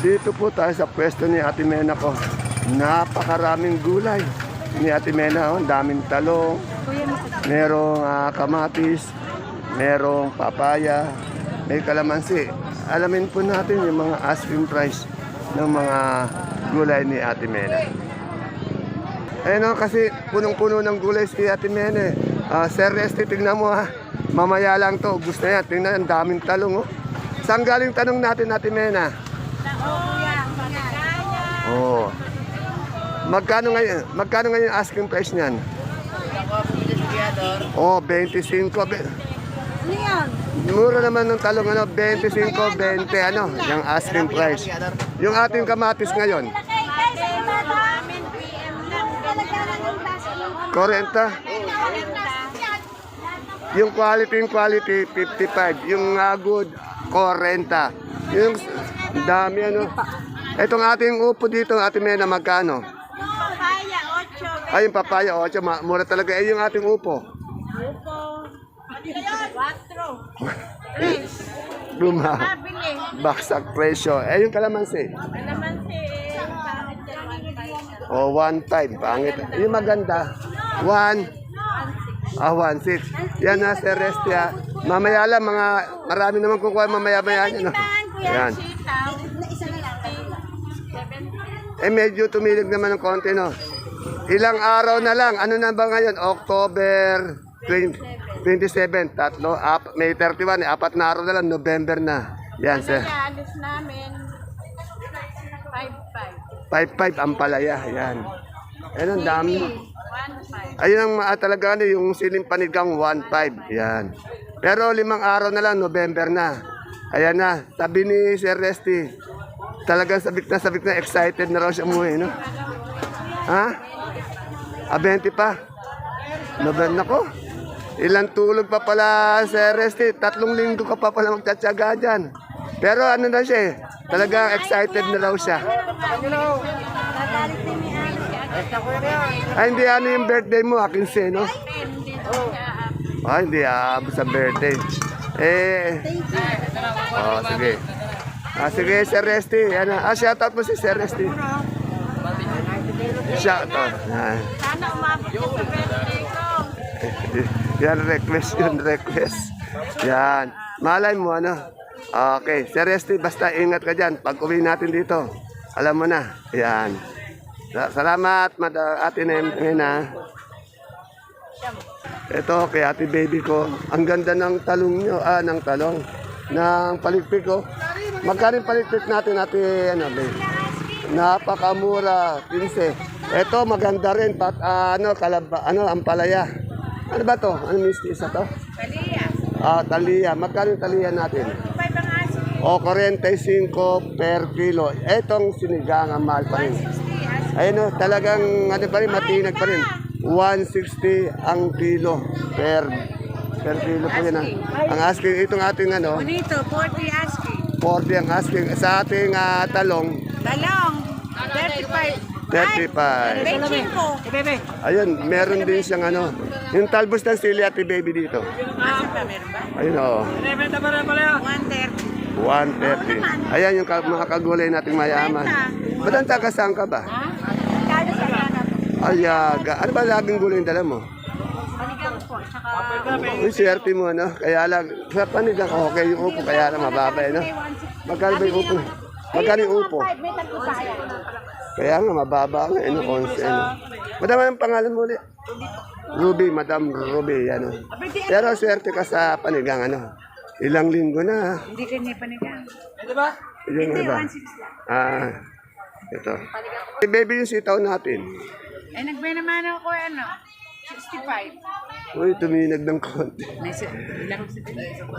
Dito po tayo sa pwesto ni Ate Mena ko. Napakaraming gulay. Ni Ate Mena, oh, ang daming talong, merong ah, kamatis, merong papaya, may kalamansi. Alamin po natin yung mga asking price ng mga gulay ni Ate Mena. Ayun o, kasi punong-puno ng gulay si Ate Mene. Ah, Sir Resty, tingnan mo ha. Mamaya lang to. Gusto yan. Tingnan, ang daming talong oh. Saan galing tanong natin Ate Mena? Oh. Magkano ngayon? Magkano ngayon asking price niyan? Oh, 25. Be- Mura naman ng talong ano, 25, 20 ano, yung asking price. Yung ating kamatis ngayon, 40. Yung quality, yung quality, 55. Yung uh, good, 40. Yung dami ano. Itong ating upo dito, ating mena, magkano? Papaya, 8. Ay, yung papaya, 8, ma- mura talaga. Eh, yung ating upo. Upo. 4. Luma. Mabili. Baksak presyo. Eh, yung kalamansi. Kalamansi. Pangit yan, 1.5. O, 1.5. Pangit. Yung maganda, 1. Ah, 1.6. Yan na, Sir Restia. Mamaya lang, mga, marami naman kukuha mamaya-maya niya. No? Yan. Sitaw. Eh, medyo tumilig naman ng konti, no? Ilang araw na lang. Ano na ba ngayon? October 20, 27. Tatlo. Ap, May 31. Eh, apat na araw na lang. November na. Yan, sir. Kaya alis namin. 5.5. 5.5 ang palaya. Yan. Ayun, ang dami. 1.5. Ayun ang mga talaga ano, yung siling panigang 1.5. Yan. Pero limang araw na lang, November na. Ayan na, sabi ni Sir Resty, talagang sabik na sabik na excited na raw siya umuwi, no? Ha? A 20 pa? November na ko. Ilang tulog pa pala, Sir Resty. Tatlong linggo ka pa pala magtsatsaga dyan. Pero ano na siya eh, talagang excited na raw siya. Ay, hindi ano yung birthday mo, akin si, no? Ah, hindi aabot sa birthday. Eh, oh, sige. Ah, sige, Sir Resty. Ano, ah, shoutout mo si Sir Resty. Shoutout. Ah. Sana umabot ka sa birthday ko. Yan, request yun, request. Yan. Malay mo, ano? Okay, Sir Resty, basta ingat ka dyan. Pag uwi natin dito, alam mo na. Yan. Sa- Salamat, Mada, Ate Nena. Ito, kay Ate Baby ko. Ang ganda ng talong nyo, ah, ng talong. Ng palikpik ko. Magkano palikpik natin, Ate, ano, baby? Napakamura, 15. Ito, maganda rin, pat, ah, ano, kalaba, ano, ampalaya. Ano ba to? Ano misti isa to? Kalia. Ah, talia. Magkano talia natin? 5 ang asin. O, 45 per kilo. Etong sinigang ang mahal pa rin. 60 asin. Ayun o, talagang ano pa rin, matinag pa rin. 160 ang kilo per per kilo po yan. ah. Ang asking, itong ating ano, Bonito, 40 asking. 40 ang asking. Sa ating ah, talong, Talong, 35. 35. 25. Ayun, meron din siyang ano, yung talbos ng sili ate baby dito. Asan ba meron ba? Ayun o, 130. 130. Ayan yung ka- mga kagulay nating mayaman. Ba't ang taga saan ka ba? Ha? Kaya sa. Ayaga. Ano ba laging gulay yung dala mo? Tsaka... Uy, swerte mo, no? Kaya lang, sa panigang okay yung upo, kaya lang mababa, eh, no? Magkano ba yung upo? Magkano yung upo? May kaya. Kaya nga, mababa nga, eh, no? Konse, no? Madam, anong pangalan mo ulit? Ruby, Madam Ruby, ano? Pero swerte ka sa panigang, ano? Ilang linggo na, ha? Hindi ka niya panigang. Yung ano ba? Ah, ito. Si baby yung sitaw natin. Eh, nagbay naman ako ano, 65. Uy, tuminag ng konti. May si- ilang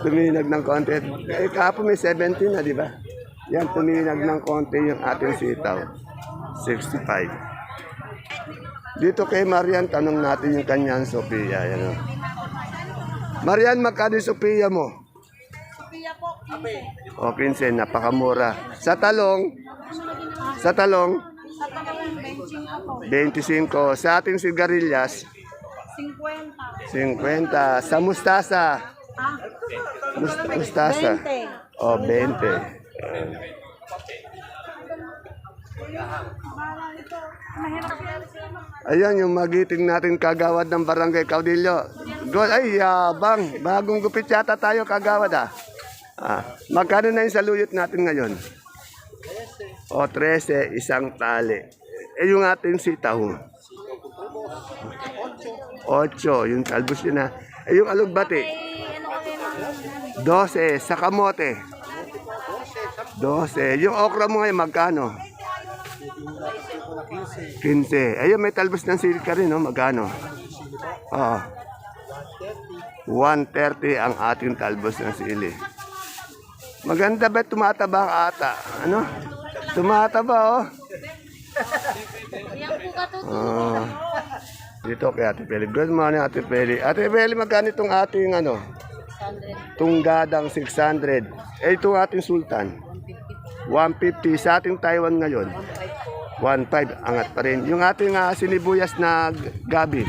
Tuminag ng konti. Eh, kahapon may 17 na, di ba? Yan, tuminag ng konti yung ating sitaw. 65. Dito kay Marian, tanong natin yung kanyang Sophia. Yan, o. Marian, magkano yung Sophia mo? Sophia po, O, 15, napakamura. Sa talong, sa talong, Sa talong, 25 po. 25. Sa ating sigarilyas, 50. 50. Sa mustasa, Ah, Must- mustasa. 20. O, 20. Ayan, yung magiting natin kagawad ng barangay Caudillo. Good. Ay, yabang. Bagong gupit yata tayo kagawad ah. ah magkano na yung saluyot natin ngayon? O, 13, isang tali. Eh, yung ating sitaw. 8, yung talbos yun na. Eh, yung alugbati. 12, sa kamote. 12. Yung okra mo ngayon, magkano? 15. Ayun, may talbos ng sili ka rin, no? Magkano? Oo. 130 ang ating talbos ng sili. Maganda ba tumataba ka ata? Ano? Tumataba, oh. Oh. Dito kay Ate Peli. Good morning, Ate Peli. Ate Peli, magkano itong ating ano? Tunggadang 600. Eh, itong ating Sultan. 150. Sa ating Taiwan ngayon. 1.5. Angat pa rin. Yung ating ah, sinibuyas na gabi.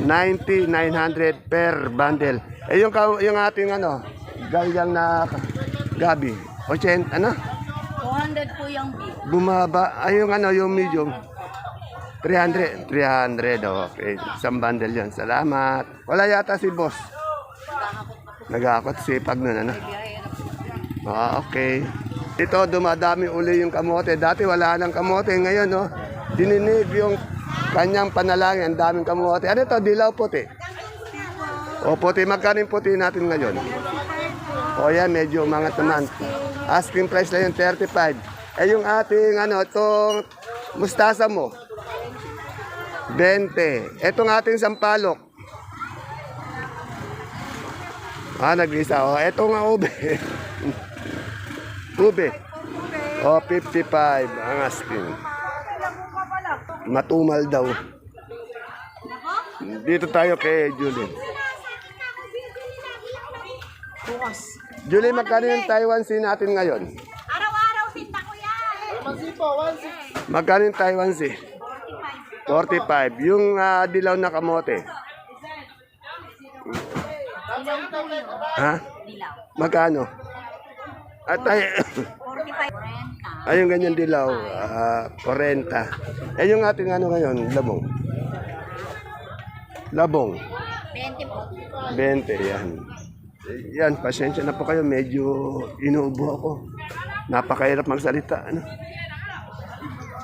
90, 900 per bundle. Eh, yung, yung ating ano, galyang na gabi. 80, ano? 200 po yung beef. Bumaba. Ay, yung ano, yung medium. 300. 300. Okay. Isang bundle yun. Salamat. Wala yata si boss. Nagakot sipag nun, ano? Ah, okay. Ito, dumadami uli yung kamote. Dati wala nang kamote. Ngayon, no? Dininig yung kanyang panalangin. Ang daming kamote. Ano ito? Dilaw puti. O puti. Magkano puti natin ngayon? O yan, medyo umangat naman. Asking price lang yung 35. Eh yung ating ano, itong mustasa mo. 20. Itong ating sampalok. Ah, nag-isa. O, ito nga ube. ube. O, 55 ang asking. Matumal daw. Dito tayo kay Julie. Bukas. Julie, magkano yung Taiwan Sea natin ngayon? Araw-araw sinta ko yan. Magkano yung Taiwan Sea? 45. Yung ah, dilaw na kamote. Ha? Dilaw. Magkano? At ay, 45. 40. ay yung ganyan dilaw, ah, 40. Eh yung ating ano ngayon, labong. Labong, 20 po. 20 yan. Eh, Yan, pasensya na po kayo, medyo inuubo ako. Napakahirap magsalita. Ano?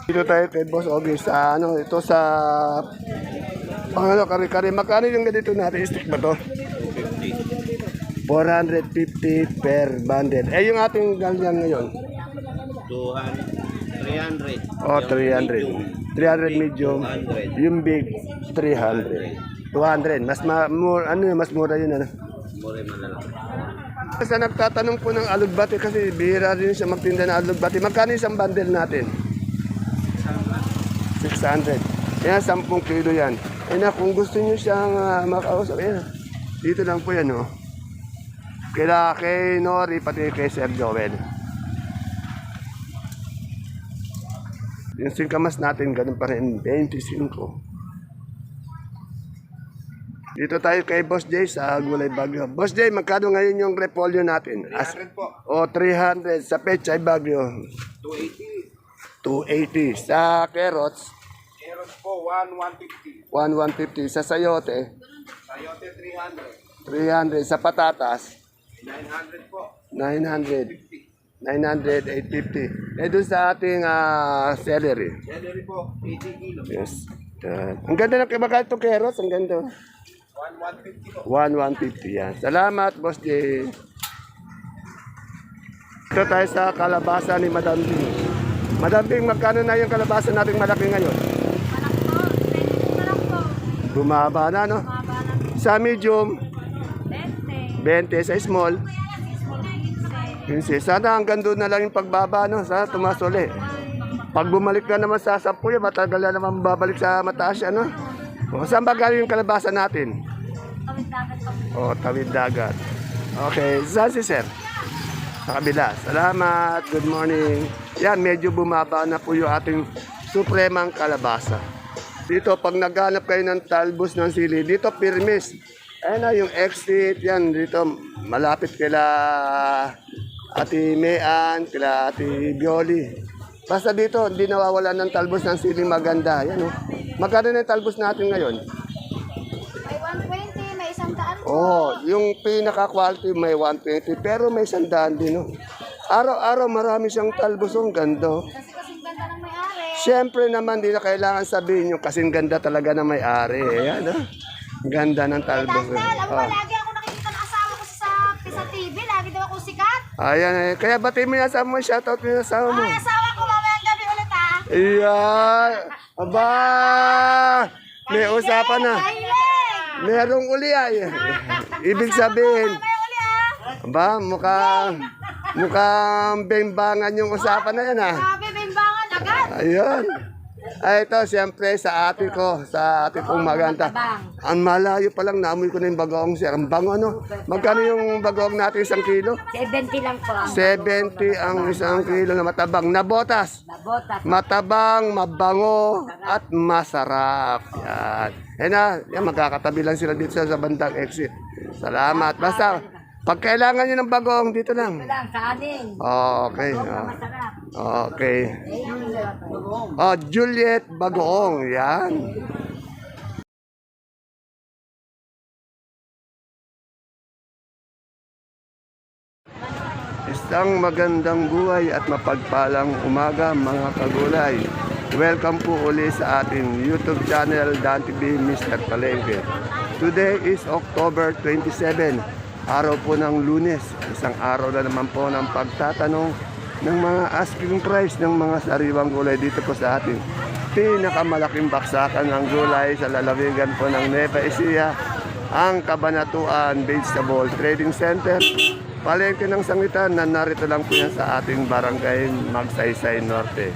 Dito tayo kay Boss Ogie sa ano, ito sa Pangalo, kari-kari. Magkano yung ganito natin? Stick ba to? 450 per bundle. Eh, yung ating ganyan ngayon? 200, 300. Oh, 300. 300 medium. Yung big, 300. 200. Mas ma more, ano mas mura yun. Ano? More malalaki. Sa nagtatanong po ng alugbati kasi bihira rin siya magtinda ng alugbati. Magkano isang bundle natin? 600. Yan, 10 kilo yan. Eh na, kung gusto niyo siyang uh, makausap, eh, dito lang po yan, oh. Kila kay Nori, pati kay Sir Joel. Yung singkamas natin, ganun pa rin, 25. Dito tayo kay Boss Jay sa Gulay Bagyo. Boss Jay, magkano ngayon yung repolyo natin? As, 300 po. o, 300 sa Pechay Bagyo. 280. 280. Sa carrots, po, 1, 150. 1150. Sa sayote, Sayote, 300. 300. Sa patatas, 900 po. 900. 900, 850. Eh, doon sa ating ah, celery. Celery po, 80 kilo. Yes. Yan. ang ganda ng kibakal to carrots. Ang ganda. 1, 150 po. 1150 yan. Salamat, Boss J. Ito tayo sa kalabasa ni Madam Bing. Madam Bing, magkano na yung kalabasa nating malaki ngayon? Malak po. 20 na lang po. Bumaba na, no? Sa medium, 20. 20. Sa small, Small 15. 15. Sana hanggang doon na lang yung pagbaba, no? Sana tumas uli. Pag bumalik ka naman sa 10, yan, matagal na naman babalik sa mataas yan, no? O, saan ba galing yung kalabasa natin? Kawit dagat. O, tawid dagat. Okay, saan si sir? Sa kabila. Salamat. Good morning. Yan, medyo bumaba na po yung ating supremang kalabasa. Dito, pag naghanap kayo ng talbos ng sili, dito pirmis. Ayan na yung exit. Yan, dito malapit kila Ate Mean, kila Ate Bioli. Basta dito, hindi nawawala ng talbos ng siling maganda. Yan oh. Magkano na yung talbos natin ngayon? May 120, may isang daan po. Oh, yung pinaka-quality may 120 pero may sandaan din. Oh. Araw-araw marami siyang talbos. oh. Ang ganda. oh. Siyempre naman, di na kailangan sabihin yung kasing ganda talaga na may-ari. Ayan, oh. Ang Ganda ng talbos. Dahil, alam mo, Oh. lagi ako nakikita ng asawa ko sa, sa TV. Lagi daw ako sikat. Ayan, eh. Kaya bati mo yung asawa mo, shoutout mo yung asawa mo. Ay, asawa ko mamayang gabi ulit ah. Iyan! Aba! May usapan na. Mahilig! Merong uli ay. Ibig sabihin, Mamaya uli ah. aba, mukhang, mukhang bembangan yung usapan na yan ah. Agad. Ayun. Ay, ito, siyempre, sa ate ko, sa ate kong maganda. Ang malayo pa lang, naamoy ko na yung bagoong sir. Ang bango, ano? Magkano yung bagoong natin isang kilo? 70 lang po ang 70 ang isang kilo na matabang. Na botas. nabotas. Matabang, mabango, at masarap. Yan. Yan na, yan, magkakatabi lang sila dito sa bandang exit. Salamat. Basta, pag kailangan nyo ng bagong, dito lang. Lang, kanin. Okay. ah. Masarap. Okay. Oh, Juliet Bagoong. Yan. Isang magandang buhay at mapagpalang umaga mga kagulay. Welcome po uli sa ating YouTube channel Dan TV Mr. Palengke. Today is October 27, araw po ng lunes. Isang araw na naman po ng pagtatanong ng mga asking price ng mga sariwang gulay dito po sa ating pinakamalaking baksakan ng gulay sa lalawigan po ng Nueva Ecija, ang Kabanatuan Vegetable Trading Center. Palengke ng sangitan na narito lang po yan sa ating barangay Magsaysay Norte.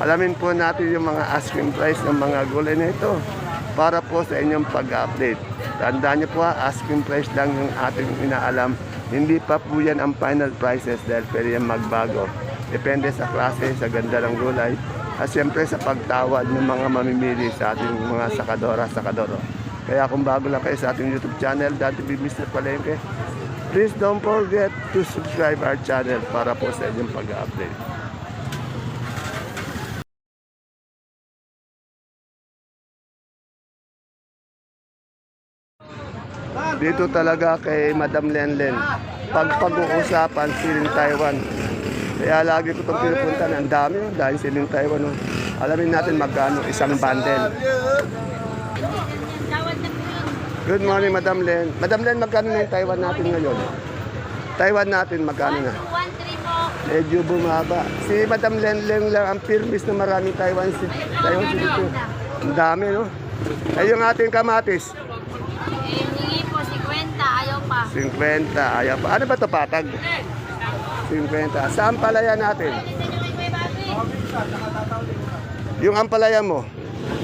Alamin po natin yung mga asking price ng mga gulay na ito para po sa inyong pag-update. Tandaan niyo po ha, asking price lang yung ating inaalam. Hindi pa po yan ang final prices dahil pwede yan magbago. Depende sa klase, sa ganda ng gulay, at siyempre sa pagtawad ng mga mamimili sa ating mga sakadora, sakadoro. Kaya kung bago lang kayo sa ating YouTube channel, Dati B. Mr. Palengke, please don't forget to subscribe our channel para po sa inyong pag-update. Dito talaga kay Madam Lenlen. Pag pag-uusapan, siling Taiwan. Kaya lagi ko itong pinupunta. Ang dami, oh, dahil siling Taiwan. Oh. Alamin natin magkano isang bundle. Good morning, Madam Len. Madam Len, magkano na yung Taiwan natin ngayon? Taiwan natin, magkano na? 1-3 po. Medyo bumaba. Si Madam Len Len lang ang firmis na maraming Taiwan si Taiwan si. Ang dami, no? Ay, yung ating kamatis. Eh, yung hingi po, 50. Ayaw pa. 50. Ayaw pa. Ano ba ito patag? 50. Sa ampalaya natin? Yung ampalaya mo?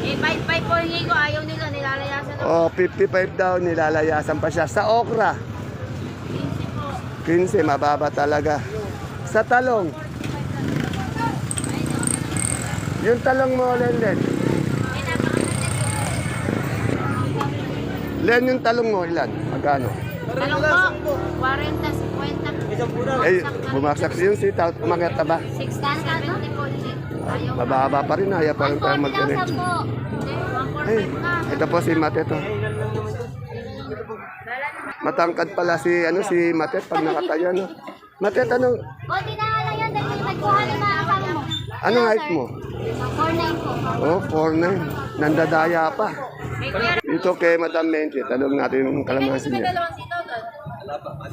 Eh, 5-5 po hingi ko. Ayaw nila. Nilalayasan ako. O, 55 daw, nilalayasan pa siya. Sa okra? 15, mababa talaga. Sa talong? Yung talong mo, Len Len. Len, yung talong mo, ilan? Magkano? Talong po. 40, 50. Eh, bumaksak yung sitaw, umangat na ba? 60, 70 po. pa. Mababa pa rin, ayaw pa rin tayo 140 lang mag-direct. po. Ay, 145 na. ito po si Matet. Oh. Matangkad pala si ano si Matet pag nakatayo no. Matet anong O, di na lang yan. Dahil nagkuha na na ang mo. anong height mo? 49 po. Oh, 4'9. Nandadaya pa. Ito kay Madam Menche, tanong natin yung kalamansi niya. doon.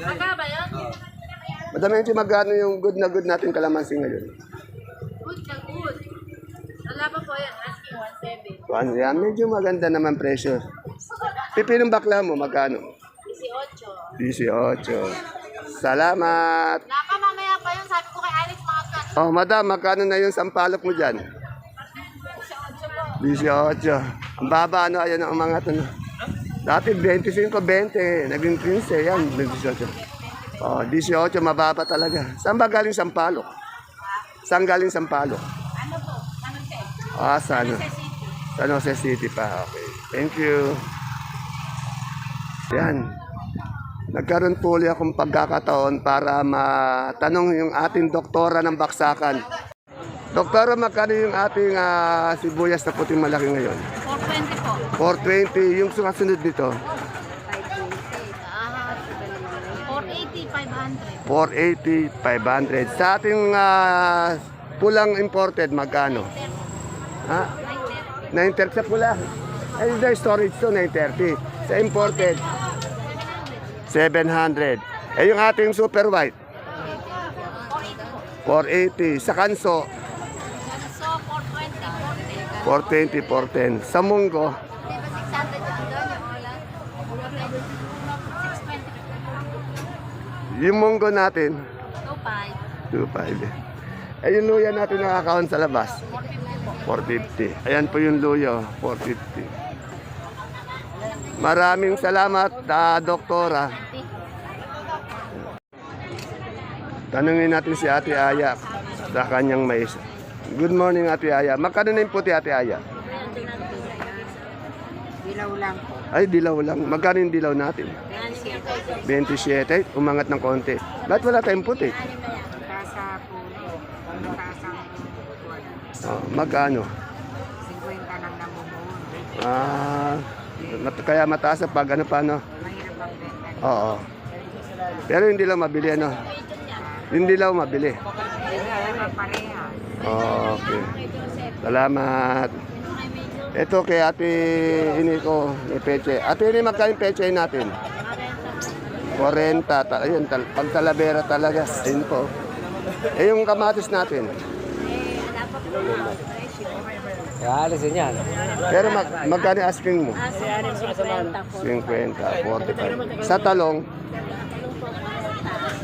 Magkaba yun? Madam Menche, magkano yung good na good natin kalamansi ngayon? Good na good. Wala pa po yan. Asking 1.7. Ano yan? Medyo maganda naman presyo. Pipinong bakla mo, magkano? 18. 18. Salamat! Napa mamaya pa yun. Sabi ko kay Alex mga cut. Oh, madam, magkano na yung sampalok mo dyan? 18. Ang baba, ano, ayan ang mga ano. Dati 25, 20. Naging 15, yan, 18. Oh, 18, mababa talaga. Saan ba galing sampalok? Saan galing sampalok? Ano po? Ano siya? Ah, sa ano? San Jose City pa. Okay. Thank you. Yan. Nagkaroon po ulit akong pagkakataon para matanong yung ating doktora ng baksakan. Doktora, magkano yung ating ah, sibuyas na puting malaki ngayon? 420 po. 420, yung sumasunod dito. 480, 500. 480, 500. Sa ating ah, pulang imported, magkano? Ha? 930 sa pula. Ay, the storage to, 930. Sa imported, 700. Eh, yung ating super white, 480. Sa kanso, So, 420, 420, 410. 40. Sa munggo, Di ba 600 yung doon yung ulan? 620. Yung munggo natin, 25. 2.5. Eh, yung luya natin nakakaon sa labas, 450. Ayan po yung luya, 450. Maraming salamat, ah, doktora. Tanungin natin si Ate Aya sa kanyang mais. Good morning, Ate Aya. Magkano na yung puti, Ate Aya? Dilaw lang po. Ay, dilaw lang. Magkano yung dilaw natin? 27. Umangat ng konti. Ba't wala tayong puti? Kasa po. Buwan. Oh, magkano? 50 lang namumuno. Ah, mat- kaya mataas sa pag ano pa, no? Mahirap ang benta. Oo. Pero hindi lang mabili, ano? Hindi lang mabili. Okay. Salamat. Ito kay ate ini ko, may peche. Ate ini magkano peche natin? 40. Ta ayun, tal pag talavera talaga. Ayun po. Eh yung kamatis natin. Pero mag magkano yung asking mo? 50, 45. Sa talong,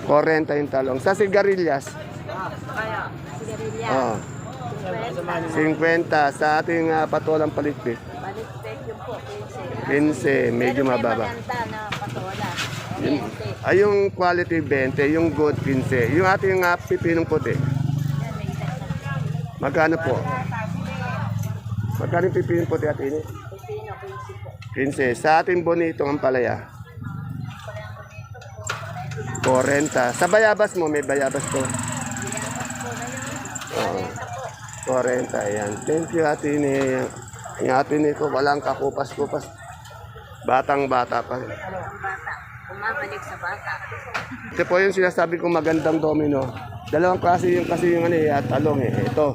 40 yung talong. Sa sigarilyas, Oo. 50 sa ating uh, patolang palikpik. 15, medyo mababa. Yun, ay yung quality 20, yung good 15. Yung ating uh, pipinong puti. Magkano po? Magkano yung pipinong puti at ini? 15. Sa ating bonito ang palaya. 40. Sa bayabas mo, may bayabas ko. Oo. 40, ayan. Thank you, ate ni. Yung ate ko, walang kakupas-kupas. Batang bata pa. Bumabalik sa bata. Ito po yung sinasabi kong magandang domino. Dalawang klase yung kasi yung ano eh, at talong eh. Ito.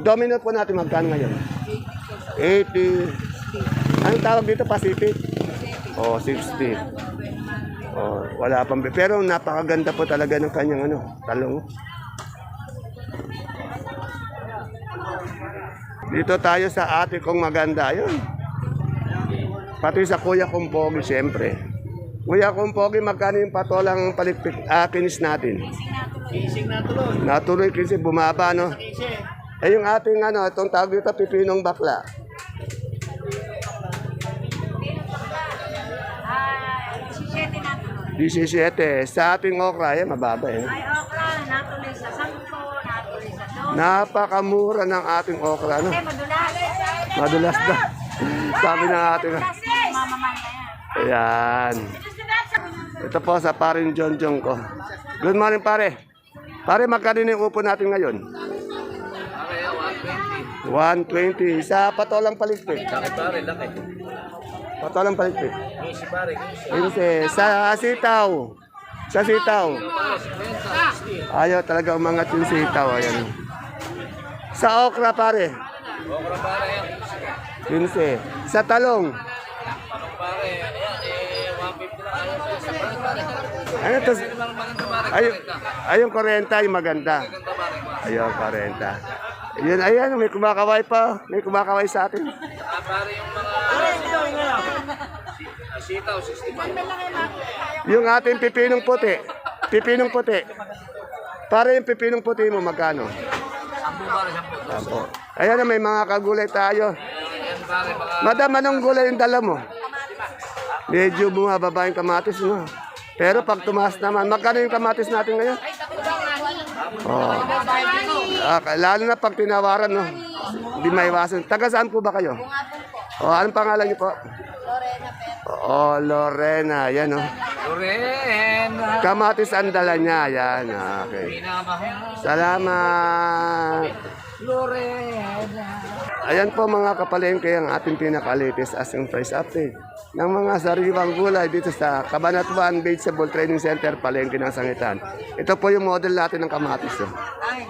Domino po natin magkano ngayon? 80. Anong tawag dito? Pacific? Oh, 60. Oh, wala pang pero napakaganda po talaga ng kanyang ano, talong. Dito tayo sa ate kong maganda. Ayun. Pati sa kuya kong pogi, siyempre. Kuya kong pogi, magkano yung patolang palikpik, ah, kinis natin? Kising natuloy. Natuloy kasi bumaba, no? Eh, yung ating ano, itong tawag dito, pipinong bakla. Ah, si Shetty natuloy. 17. Sa ating okra, eh, mababa eh. Ay, okra, natuloy sa 10, natuloy sa 2. Napakamura ng ating okra, no? Eh, madulas. Madulas na. Sabi ng ating, Kasi, mamaman na yan. ayan. Ito po sa parin John John ko. Good morning, pare. Pare, magkano yung upo natin ngayon? 120. Sa patolang paligpit. Pare, laki. Patolang paligpit. Easy pare. 15. Sa sitaw. Sa sitaw. Ayaw talaga umangat yung sitaw. Ayan. Sa okra, pare. Okra pare yan. 15. Sa talong. Pare, ayan eh, 150 lang ayaw pa sa pare. Ano to? Ay, ay yung 40 yung maganda. Ayun, 40. Ayun, ayan, may kumakaway pa. May kumakaway sa atin. Pare yung mga... Sitaw, 65. Yung ating pipinong puti. Pipinong puti. Para yung pipinong puti mo, magkano? Apo. Ayan, may mga kagulay tayo. Madam, anong gulay yung dala mo? Medyo bumababa yung kamatis, no? Pero pag tumaas naman, magkano yung kamatis natin ngayon? Oh. Ah, lalo na pag tinawaran, no? Hindi maiwasan. Taga saan po ba kayo? Oh, anong pangalan niyo po? Lorena. Oh, Lorena. Yan, no? Lorena, Kamatis ang dala niya. Yan, okay. Salamat. Ayan po mga kapalengke ang ating pinakalitis asking price update ng mga sariwang gulay dito sa Cabanatuan Vegetable Training Center, Palengke ng Sangitan. Ito po yung model natin ng kamatis. Oh.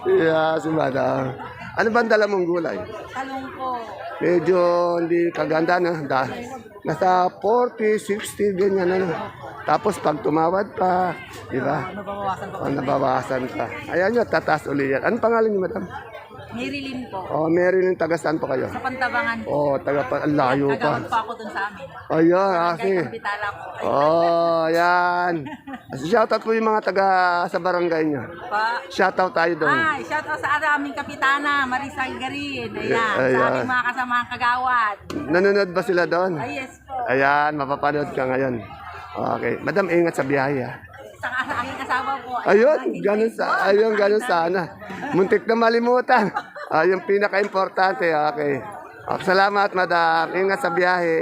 Yeah, si Madam. Ano ba ang dala mong gulay? Talong po. Medyo hindi kaganda na. Da, nasa 40, 60, ganyan ano. Tapos pag tumawad pa, di ba? Nababawasan po. O, nabawasan pa. Ayan yun, tatas uli yan. Anong pangalan niyo, madam? Marilyn po. O, Marilyn, taga saan po kayo? Sa Pantabangan po. O, taga pa, ang layo pa. Nagawad pa ako dun sa amin. Ayun, kasi. Kaya kapitala po. Oh, yan. Shoutout po yung mga taga sa barangay niyo. Pa. Shoutout tayo doon. Ay, shout out sa aming kapitana, Marisa Garin. Ayan, Ayan. sa aking mga kasamahang kagawad. Nanonood ba sila doon? Ay, yes po. Ayan, mapapanood ka ngayon. Okay. Madam, ingat sa biyahe. ah. Sa, sa aking kasama po. Ayun, ganun sa, ayun, ganun sana. Muntik na malimutan. Ah, yung pinaka-importante, okay. Ah, salamat, madam. Ingat sa biyahe.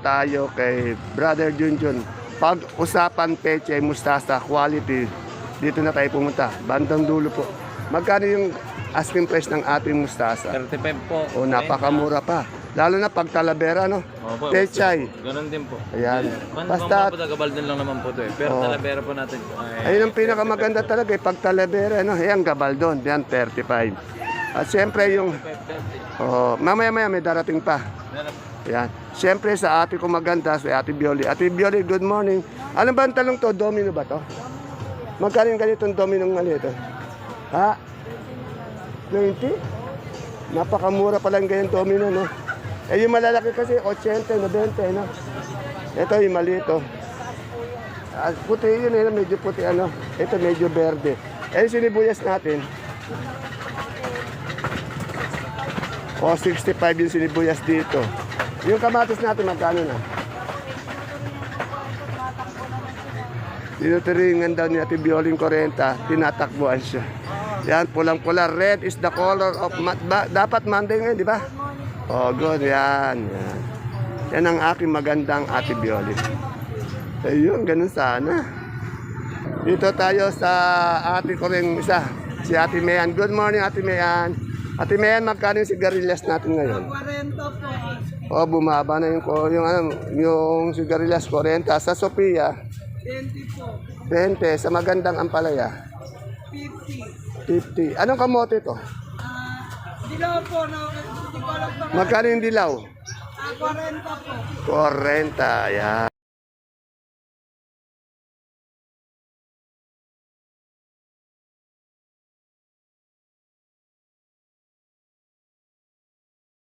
Tayo kay Brother Junjun. Pag-usapan peche, mustasa, quality, dito na tayo pumunta. Bandang dulo po. Magkano yung asking price ng ating mustasa? 35 po. O, napakamura pa. Lalo na pag talavera, no? Opo. Pechay. Ganun din po. Ayan. Basta- Basta... Mga gabaldon lang naman po to eh. Pero Oo. talabera po natin. Ay, Ayun ang pinakamaganda talaga, eh, pag talavera, no? Yan, gabaldon. Yan, 35. At siyempre yung... Oh, mamaya-maya may darating pa. Yan. Siyempre sa ate ko maganda, si Ate Bioli. Ate Bioli, good morning. Ano ba ang talong to? Domino ba to? Magkano yung ganitong domino ng maliit? oh? Ha? 20? Napakamura pala yung ganyan domino, no? Eh, yung malalaki kasi, 80, 90, no? Ito yung maliit, oh. Ah, puti yun, eh, medyo puti, ano? Ito medyo verde. Eh, sinibuyas natin. O, 65 yung sinibuyas dito. Yung kamatis natin, magkano na? Tinuturingan daw ni Ate Bioling 40, tinatakbuhan siya. Yan, pulang-pula. Red is the color of... Ma- dapat Monday ngayon, di ba? Oh, good. Yan, yan. Yan ang aking magandang Ate Bioling. Ayun, ganun sana. Dito tayo sa ate ko rin isa, si Ate Mayan. Good morning, Ate Mayan. Ate Mayan, magkano yung sigarilyas natin ngayon? 40 po. Oh, bumaba na yung, yung, ano, yung sigarilyas 40. Sa Sophia, 20 po. 20. Sa magandang ampalaya? 50. 50. Anong kamote to? Dilaw po, na, Magkano yung dilaw? 40 po. 40. Yan.